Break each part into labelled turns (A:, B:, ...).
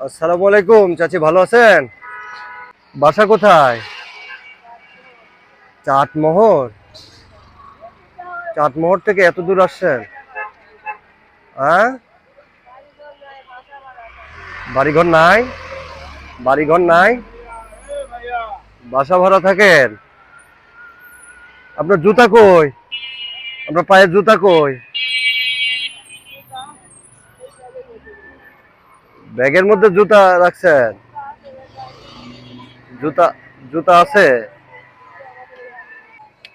A: আসসালামু আলাইকুম, চাচি ভালো আছেন? বাসা কোথায়? চাটমোহর? চাটমোহর থেকে এত দূর আসছেন? হ্যাঁ? বাড়িঘর নাই? বাড়িঘর নাই? বাসা ভাড়া থাকেন? আপনার জুতা কই? আপনার পায়ের জুতা কই? ব্যাগের মধ্যে জুতা রাখছেন? জুতা জুতা আছে?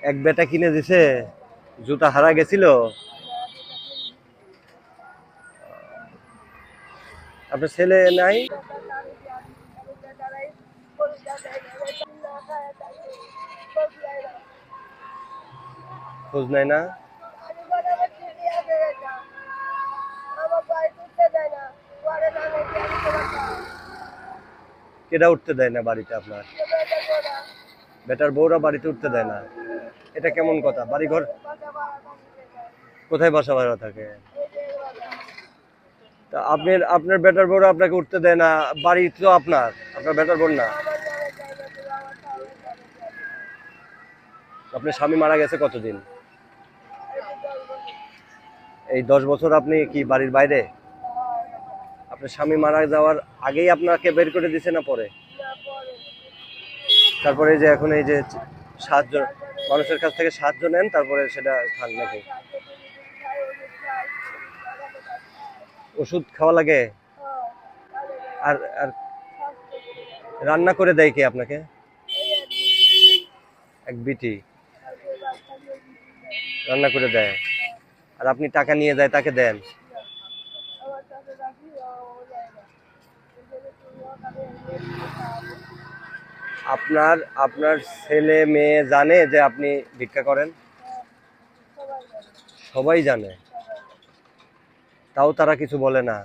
A: এক বেটা কিনে দিছে, জুতা হারা গেছিল। আপনার ছেলে নাই? খোঁজ নাই না? কেটা উঠতে দেয় না বাড়িতে আপনার? বেটার বউরা বাড়িতে উঠতে দেয় না। এটা কেমন কথা? বাড়ি ঘর কোথায় বাসা ভাড়া থাকে? তা আপনার আপনার বেটার বউরা আপনাকে উঠতে দেয় না, বাড়ি তো আপনার আপনার বেটার বোন না। আপনার স্বামী মারা গেছে কতদিন? এই দশ বছর আপনি কি বাড়ির বাইরে? আপনার স্বামী মারা যাওয়ার আগেই আপনাকে বের করে দিছে না পরে? তারপরে যে এখন এই যে সাহায্য মানুষের কাছ থেকে সাহায্য নেন, তারপরে সেটা খান নাকি? ওষুধ খাওয়া লাগে? আর আর রান্না করে দেয় কে আপনাকে? এক বিটি। রান্না করে দেয়। আর আপনি টাকা নিয়ে যায়, তাকে দেন। আপনার আপনার ছেলে মেয়ে জানে যে আপনি ভিক্ষা করেন? সবাই জানে। তাও তারা কিছু বলে না।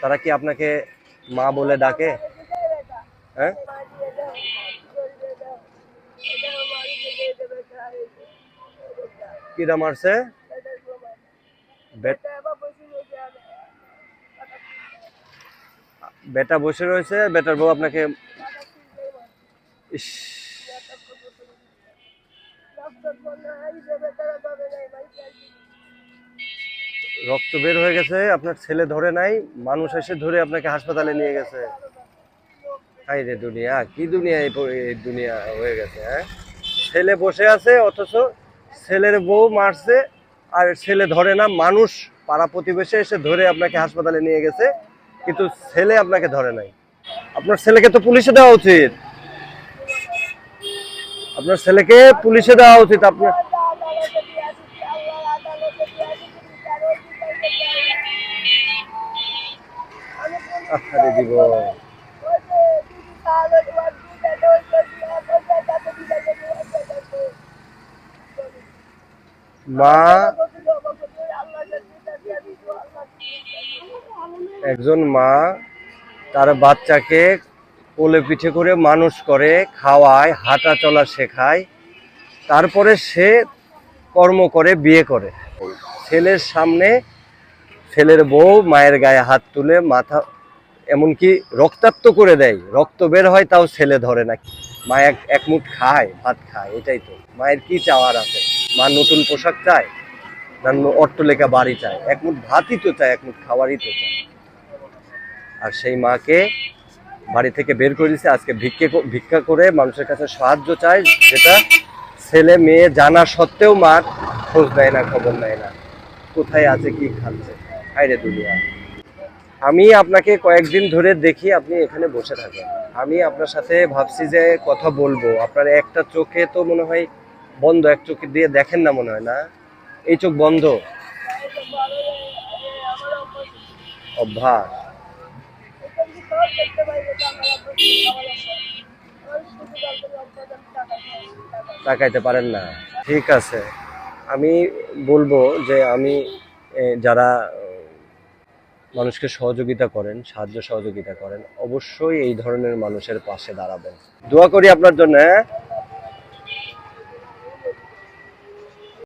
A: তারা কি আপনাকে মা বলে ডাকে? হ্যাঁ? কিরা মারছে? বেটা বসে রয়েছে, বেটার বউ আপনাকে রক্ত বের হয়ে গেছে, আপনার ছেলে ধরে নাই, মানুষ এসে ধরে আপনাকে হাসপাতালে নিয়ে গেছে। হাই রে দুনিয়া, কি দুনিয়া এই দুনিয়া হয়ে গেছে হ্যাঁ? ছেলে বসে আছে, অথচ ছেলের বউ মারছে, আর ছেলে ধরে না, মানুষ পাড়া প্রতিবেশী এসে ধরে আপনাকে হাসপাতালে নিয়ে গেছে। কিন্তু ছেলে আপনাকে ধরে নাই। আপনার ছেলেকে তো পুলিশে দেওয়া উচিত। আপনার ছেলেকে পুলিশে দেওয়া উচিত। আপনার মা একজন মা তার বাচ্চাকে কোলে পিঠে করে মানুষ করে, খাওয়ায় হাঁটা চলা শেখায়। তারপরে সে কর্ম করে, বিয়ে করে। ছেলের সামনে ছেলের বউ মায়ের গায়ে হাত তুলে মাথা এমনকি রক্তাক্ত করে দেয়। রক্ত বের হয়, তাও ছেলে ধরে না। মা এক এক মুঠ খায়, ভাত খায়, এটাই তো। মায়ের কি চাওয়ার আছে? মা নতুন পোশাক চায় না অট্টলেখা বাড়ি চায়? এক মুঠ ভাতই তো চায়, এক মুঠ খাবারই তো চায়। আর সেই মাকে বাড়ি থেকে বের করে দিছে। আজকে ভিক্ষে ভিক্ষা করে মানুষের কাছে সাহায্য চায় যেটা ছেলে মেয়ে জানা সত্ত্বেও মার খোঁজ দেয় না, খবর নেয় না। কোথায় আছে, কি খাচ্ছে? হাইরে দুনিয়া। আমি আপনাকে কয়েকদিন ধরে দেখি আপনি এখানে বসে থাকেন। আমি আপনার সাথে ভাবছি যে কথা বলব। আপনার একটা চোখে তো মনে হয় বন্ধ, এক চোখে দিয়ে দেখেন না মনে হয় না? এই চোখ বন্ধ? অভ্যাস। তাকাইতে পারেন না। ঠিক আছে। আমি বলব যে আমি যারা মানুষকে সহযোগিতা করেন, সাহায্য সহযোগিতা করেন, অবশ্যই এই ধরনের মানুষের পাশে দাঁড়াবেন। দোয়া করি আপনার জন্য হ্যাঁ?